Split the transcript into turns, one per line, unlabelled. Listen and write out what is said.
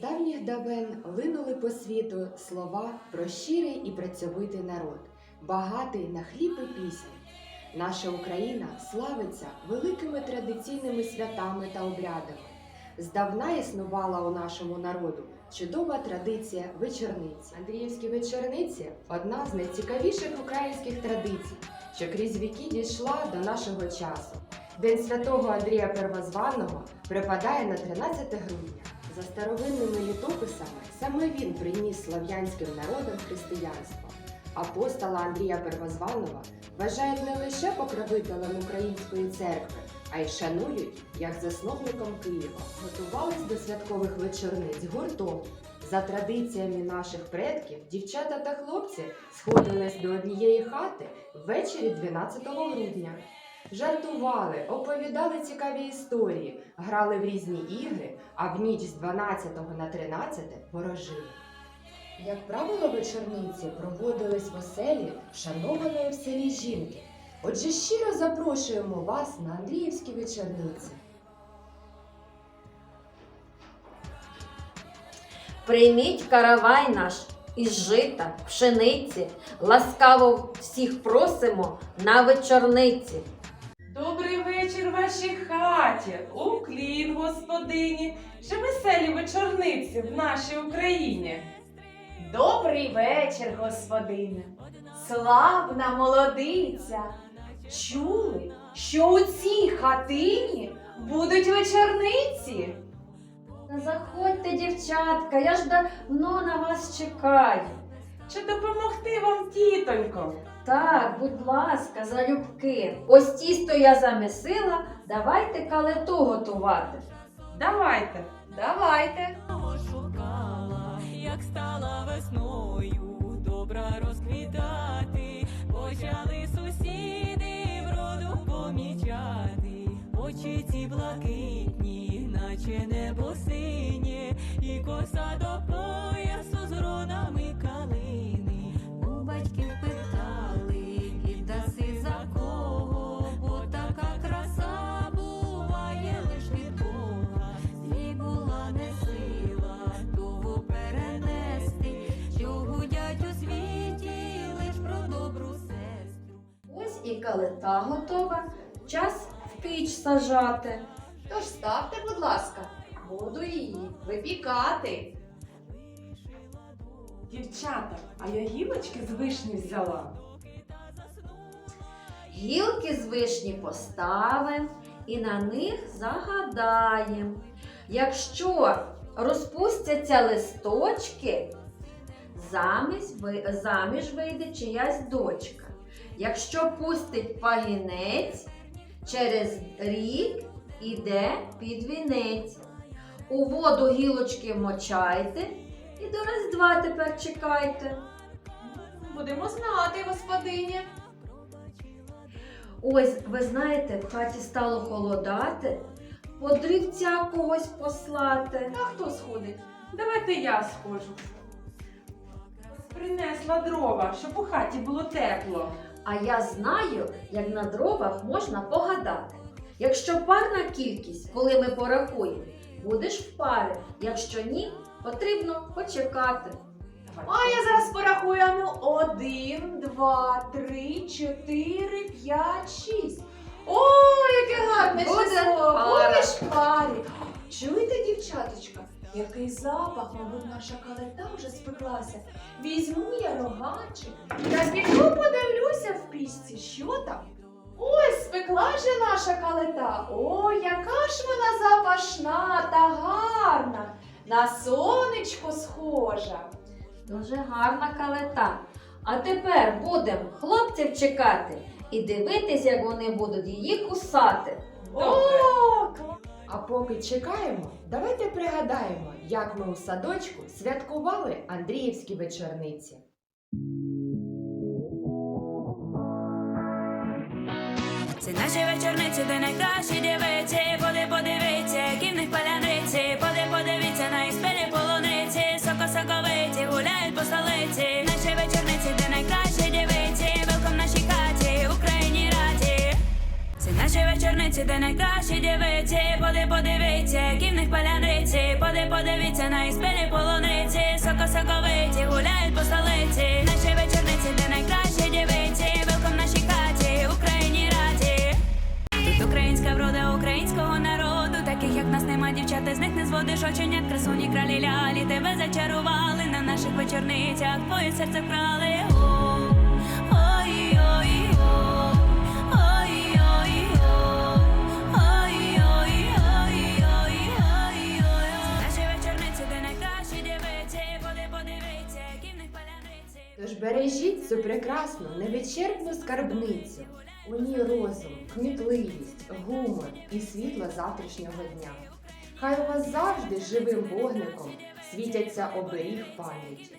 давніх давен линули по світу слова про щирий і працьовитий народ, багатий на хліб і пісень. Наша Україна славиться великими традиційними святами та обрядами. Здавна існувала у нашому народу чудова традиція вечорниці. Андріївські вечорниці одна з найцікавіших українських традицій, що крізь віки дійшла до нашого часу. День святого Андрія Первозваного припадає на 13 грудня. За старовинними літописами саме він приніс слав'янським народам християнство. Апостола Андрія Первозваного вважають не лише покровителем української церкви, а й шанують як засновником Києва. Готувались до святкових вечорниць гуртом. За традиціями наших предків, дівчата та хлопці сходились до однієї хати ввечері 12 грудня. Жартували, оповідали цікаві історії, грали в різні ігри, а в ніч з 12 на 13 ворожили. Як правило, вечорниці проводились в оселі вшанованої в селі жінки. Отже, щиро запрошуємо вас на Андріївські вечорниці.
Прийміть каравай наш із жита, пшениці, ласкаво всіх просимо на вечорниці.
Вечір вашій хаті, уклін господині, чи веселі вечорниці в нашій Україні.
Добрий вечір, господине. Славна молодиця. Чули, що у цій хатині будуть вечорниці?
Заходьте, дівчатка, я ж давно на вас чекаю.
Чи допомогти вам, тітонько?
Так, будь ласка, залюбки. Ось тісто я замісила, давайте калиту готувати.
Давайте.
Давайте.
шукала, як стала весною, добра розквітати, почали сусіди вроду помічати, очі ці блакитні, наче небо синє, і коса до
і калита готова, час в піч сажати.
Тож ставте, будь ласка, буду її випікати.
Дівчата, а я гілочки з вишні взяла.
Гілки з вишні поставимо і на них загадаємо. Якщо розпустяться листочки, заміж вийде чиясь дочка. Якщо пустить пагінець, через рік іде під вінець. У воду гілочки мочайте і до раз-два тепер чекайте.
Будемо знати, господині.
Ось, ви знаєте, в хаті стало холодати, подрівця когось послати.
А хто сходить?
Давайте я схожу. Принесла дрова, щоб у хаті було тепло.
А я знаю, як на дровах можна погадати. Якщо парна кількість, коли ми порахуємо, будеш в пари. Якщо ні, потрібно почекати.
А я зараз порахую. Ну, один, два, три, чотири, п'ять, шість. О, яке гарне число! Будеш парі. Чуєте, дівчаточка? Який запах, мабуть, наша калита вже спеклася. Візьму я роганчик та піду подивлюся в пічці, що там. Ось спекла же наша калита. О, яка ж вона запашна та гарна. На сонечко схожа.
Дуже гарна калита. А тепер будемо хлопців чекати і дивитись, як вони будуть її кусати.
Добре.
О.
А поки чекаємо, давайте пригадаємо, як ми у садочку святкували Андріївські вечорниці.
Це наші вечорниці, де найкращі дівиці, поди подивіться, які в них паляниці, поди подивіться на їх полуниці, соко соковиті, гуляють де найкращі дівиці, поди подивіться, які в них паляниці, поди подивіться на їх спілі полуниці, соко соковиті, гуляють по столиці. Наші вечорниці, де найкращі дівиці, велком нашій хаті, Україні раді. Тут українська врода українського народу, таких як нас нема дівчата, з них не зводиш оченят, красуні кралі лялі, тебе зачарували на наших вечорницях, твоє серце вкрали.
Тож бережіть цю прекрасну, невичерпну скарбницю. У ній розум, кмітливість, гумор і світло завтрашнього дня. Хай у вас завжди живим вогником світяться оберіг пам'яті.